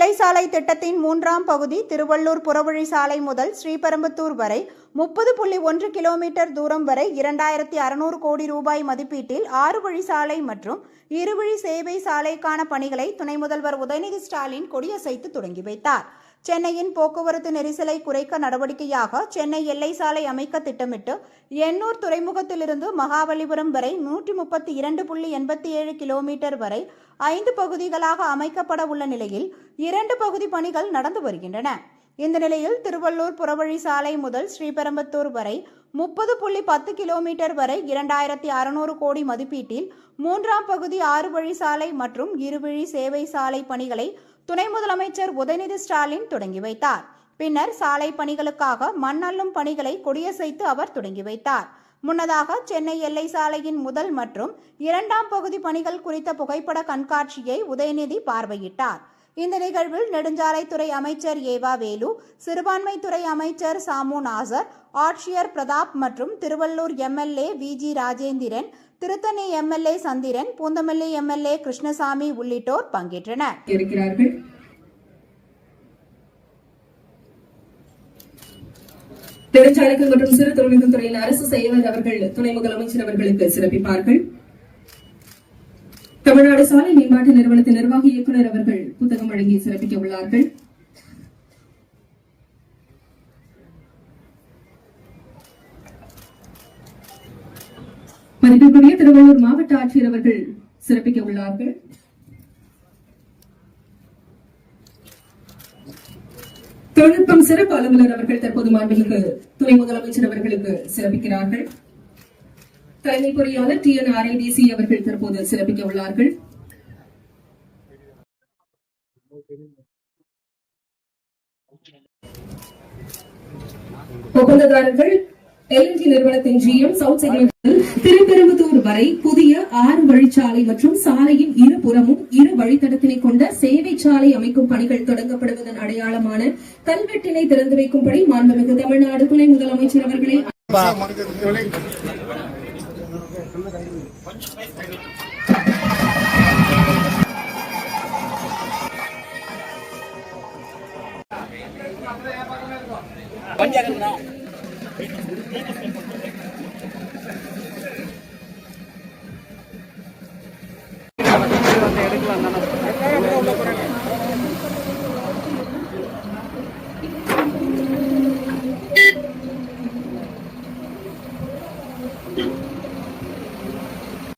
திட்டத்தின் மூன்றாம் பகுதி திருவள்ளூர் புறவழி சாலை முதல் ஸ்ரீபெரும்புத்தூர் வரை முப்பது புள்ளி ஒன்று கிலோமீட்டர் தூரம் வரை இரண்டாயிரத்தி அறுநூறு கோடி ரூபாய் மதிப்பீட்டில் ஆறு வழி சாலை மற்றும் இருவழி சேவை சாலைக்கான பணிகளை துணை முதல்வர் உதயநிதி ஸ்டாலின் கொடியசைத்து தொடங்கி வைத்தார். சென்னையின் போக்குவரத்து நெரிசலை குறைக்க நடவடிக்கையாக சென்னை எல்லை சாலை அமைக்க திட்டமிட்டு எண்ணூர் துறைமுகத்திலிருந்து மகாபலிபுரம் வரை நூற்றி முப்பத்தி இரண்டு புள்ளி எண்பத்தி ஏழு கிலோமீட்டர் வரை ஐந்து பகுதிகளாக அமைக்கப்பட உள்ள நிலையில் இரண்டு பகுதி பணிகள் நடந்து வருகின்றன. இந்த நிலையில் திருவள்ளூர் புறவழி சாலை முதல் ஸ்ரீபெரும்புத்தூர் வரை முப்பது புள்ளி பத்து கிலோமீட்டர் வரை இரண்டாயிரத்தி அறுநூறு கோடி மதிப்பீட்டில் மூன்றாம் பகுதி ஆறு வழி சாலை மற்றும் இருவழி சேவை சாலை பணிகளை துணை முதலமைச்சர் உதயநிதி ஸ்டாலின் தொடங்கி வைத்தார். பின்னர் சாலை பணிகளுக்காக மண் அள்ளும் பணிகளை கொடியசைத்து அவர் தொடங்கி வைத்தார். முன்னதாக சென்னை எல்லை சாலையின் முதல் மற்றும் இரண்டாம் பகுதி பணிகள் குறித்த புகைப்பட கண்காட்சியை உதயநிதி பார்வையிட்டார். இந்த நிகழ்வில் நெடுஞ்சாலைத்துறை அமைச்சர் ஏவா வேலு சிறுபான்மைத்துறை அமைச்சர் சாமு நாசர் ஆட்சியர் பிரதாப் மற்றும் Tiruvallur MLA Viji Rajendran Tiruttani MLA Chandran Poonamallee MLA Krishnasamy உள்ளிட்டோர் பங்கேற்றனர். இருக்கிறார்கள். நெடுஞ்சாலைகள் மற்றும் சிறு தொழில்நுட்பத் துறையில் அரசு செயலர் அவர்கள் துணை முதலமைச்சர் அவர்களுக்கு சிறப்பிப்பார்கள். தமிழ்நாடு சாலை மேம்பாட்டு நிறுவனத்தின் நிர்வாக இயக்குநர் அவர்கள் புத்தகம் வழங்கி சிறப்பிக்க உள்ளார்கள். மதிப்பிற்குரிய திருவள்ளூர் மாவட்ட ஆட்சியர் அவர்கள் சிறப்பிக்க உள்ளார்கள். தொழில்நுட்பம் சிறப்பு அலுவலர் அவர்கள் தற்போது மாண்புமிகு துணை முதலமைச்சர் அவர்களுக்கு சிறப்பிக்கிறார்கள். தலைமை பொறியாளர் டி என் ஆர்ஐடிசி அவர்கள் தற்போது சிறப்பிக்க உள்ளார்கள். ஒப்பந்ததாரர்கள் எல்என்டி நிறுவனத்தின் ஜிஎம் சவுத் செக்மெண்டில் திருப்பெரும்புத்தூர் வரை புதிய ஆறு வழிச்சாலை மற்றும் சாலையின் இருபுறமும் இரு வழித்தடத்தினை கொண்ட சேவை சாலை அமைக்கும் பணிகள் தொடங்கப்படுவதன் அடையாளமான கல்வெட்டினை திறந்து வைக்கும்படி மாண்புமிகு தமிழ்நாடு துணை முதலமைச்சர் அவர்களே பஞ்சாயத்து 嗯。